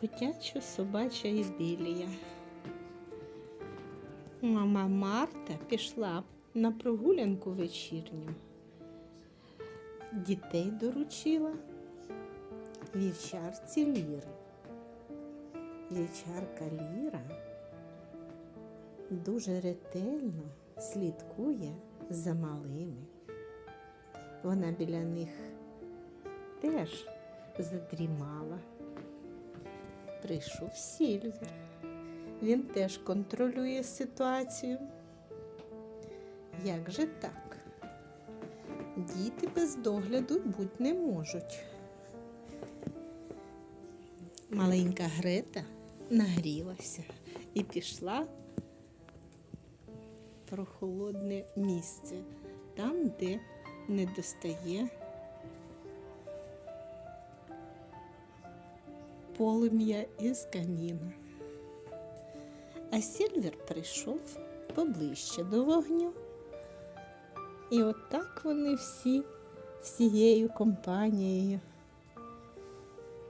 Котячо собача ідилія. Мама Марта пішла на прогулянку вечірню. Дітей доручила вівчарці Ліри. Вівчарка Ліра дуже ретельно слідкує за малими. Вона біля них теж задрімала. Прийшов Сільвер. Він теж контролює ситуацію. Як же так? Діти без догляду бути не можуть. Маленька Грета нагрілася і пішла в прохолодне місце, там, де не достає полум'я із каміна. А Сільвер прийшов поближче до вогню. І отак вони всі всією компанією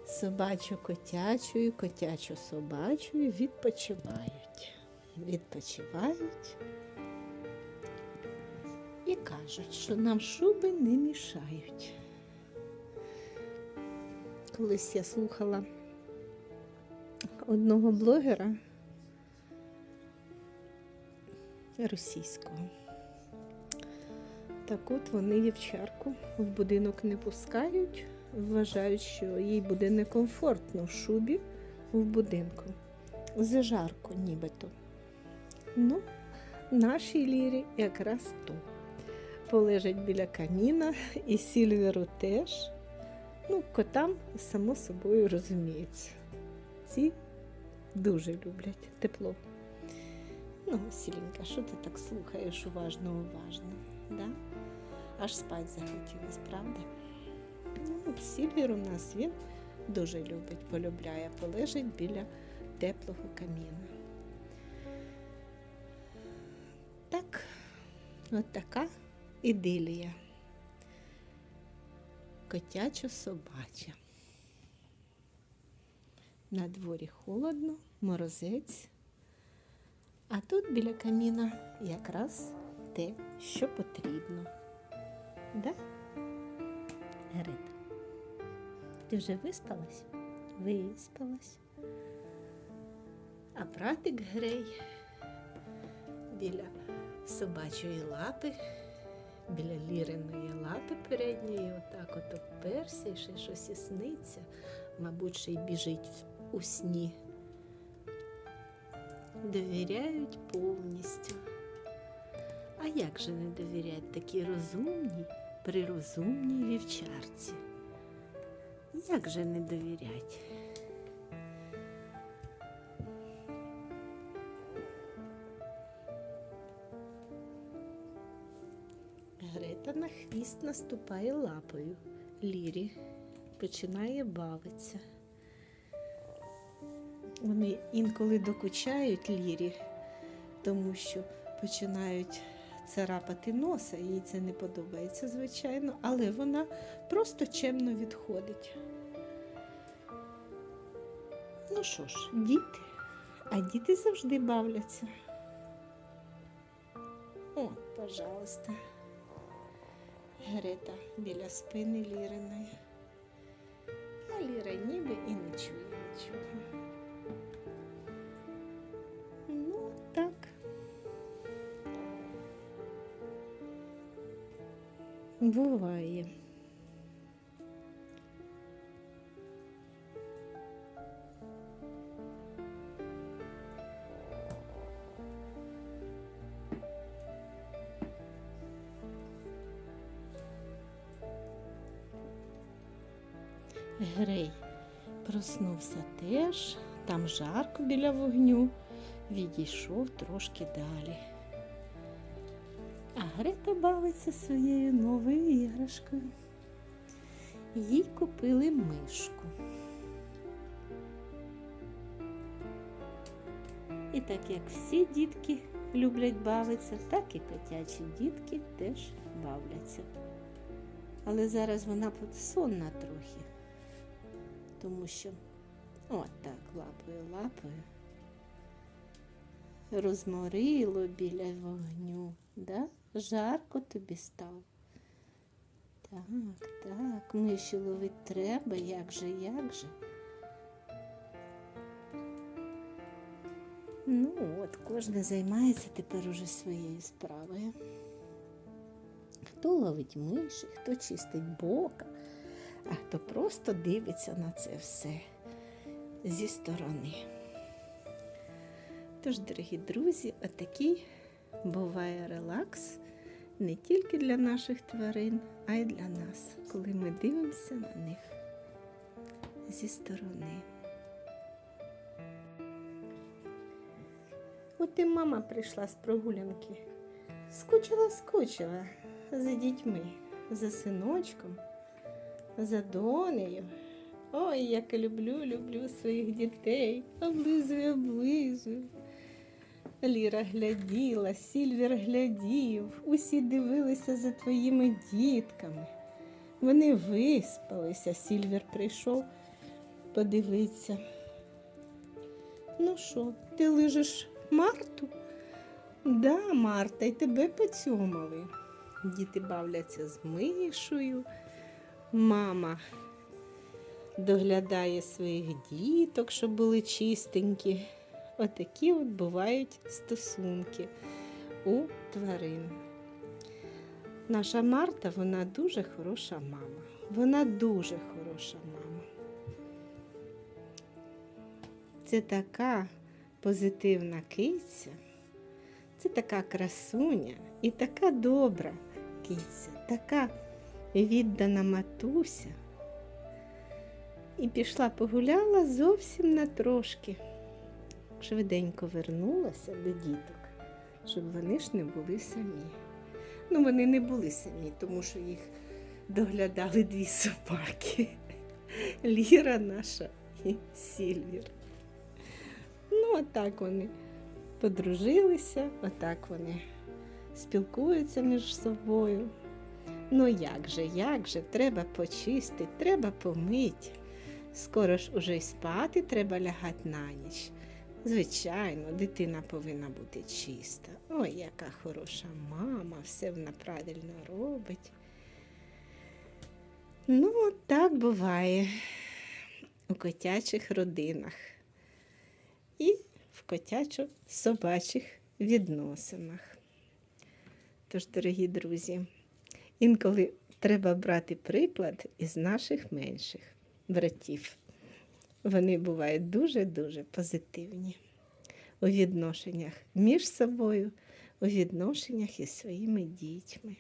собачо-котячою, котячо-собачою відпочивають. Відпочивають і кажуть, що нам шуби не мішають. Колись я слухала одного блогера російського. Так от вони вівчарку в будинок не пускають, вважають, що їй буде некомфортно в шубі в будинку. Зажарко нібито. Ну, нашій лірі якраз то. Полежать біля каміна і Сільверу теж. Ну, котам, само собою, розуміється. Ці дуже люблять тепло. Ну, Сіленька, що ти так слухаєш уважно, уважно? Да? Аж спать захотілось, правда? Ну, Сільвір у нас він дуже любить, полюбляє, полежить біля теплого каміна. Так, от така ідилія. Котячо-собача. На дворі холодно, морозець. А тут біля каміна якраз те, що потрібно. Да? Грита, ти вже виспалась? Виспалась. А братик Грей біля собачої лапи, біля ліриної лапи передньої, отак от обперся і ще щось і сниться, мабуть, ще й біжить у сні довіряють повністю. А як же не довіряти такій розумній, прирозумній вівчарці? Як же не довірять? Грета на хвіст наступає лапою. Лірі починає бавитися. Вони інколи докучають лірі, тому що починають царапати носа, їй це не подобається, звичайно, але вона просто чемно відходить. Ну що ж, діти, а діти завжди бавляться. О, пожалуйста, Грета біля спини Ліриної. А Ліра ніби і не чує нічого. Буває. Грей проснувся теж, там жарко біля вогню відійшов трошки далі. Грета бавиться своєю новою іграшкою. Їй купили мишку. І так як всі дітки люблять бавитися, так і котячі дітки теж бавляться. Але зараз вона сонна трохи, тому що От так, лапою, лапою. Розморило біля вогню, да? Жарко тобі стало. Так, так, миші ловить треба, як же, як же. Ну, от кожен займається тепер уже своєю справою. Хто ловить миші, хто чистить бока, а хто просто дивиться на це все зі сторони. Тож, дорогі друзі, отакий буває релакс не тільки для наших тварин, а й для нас, коли ми дивимося на них зі сторони. От і мама прийшла з прогулянки. Скучила, скучила за дітьми, за синочком, за донею. Ой, як люблю, люблю своїх дітей. Облизую, облизую. Ліра гляділа, Сільвір глядів, усі дивилися за твоїми дітками. Вони виспалися, Сільвір прийшов подивитися. Ну що, ти лижеш Марту? Да, Марта, і тебе поцьомали. Діти бавляться з мишою. Мама доглядає своїх діток, щоб були чистенькі. Отакі от бувають стосунки у тварин. Наша Марта, вона дуже хороша мама. Вона дуже хороша мама. Це така позитивна киця, це така красуня і така добра киця, така віддана матуся. І пішла погуляла зовсім на трошки. Швиденько вернулася до діток, щоб вони ж не були самі. Ну, вони не були самі, тому що їх доглядали дві собаки. Ліра наша і Сільвір. Ну, отак вони подружилися, отак вони спілкуються між собою. Ну як же, як же, треба почистити, треба помити. Скоро ж уже й спати треба лягати на ніч. Звичайно, дитина повинна бути чиста. Ой, яка хороша мама, все вона правильно робить. Ну, так буває у котячих родинах і в котячо-собачих відносинах. Тож, дорогі друзі, інколи треба брати приклад із наших менших братів. Вони бувають дуже-дуже позитивні у відношеннях між собою, у відношеннях із своїми дітьми.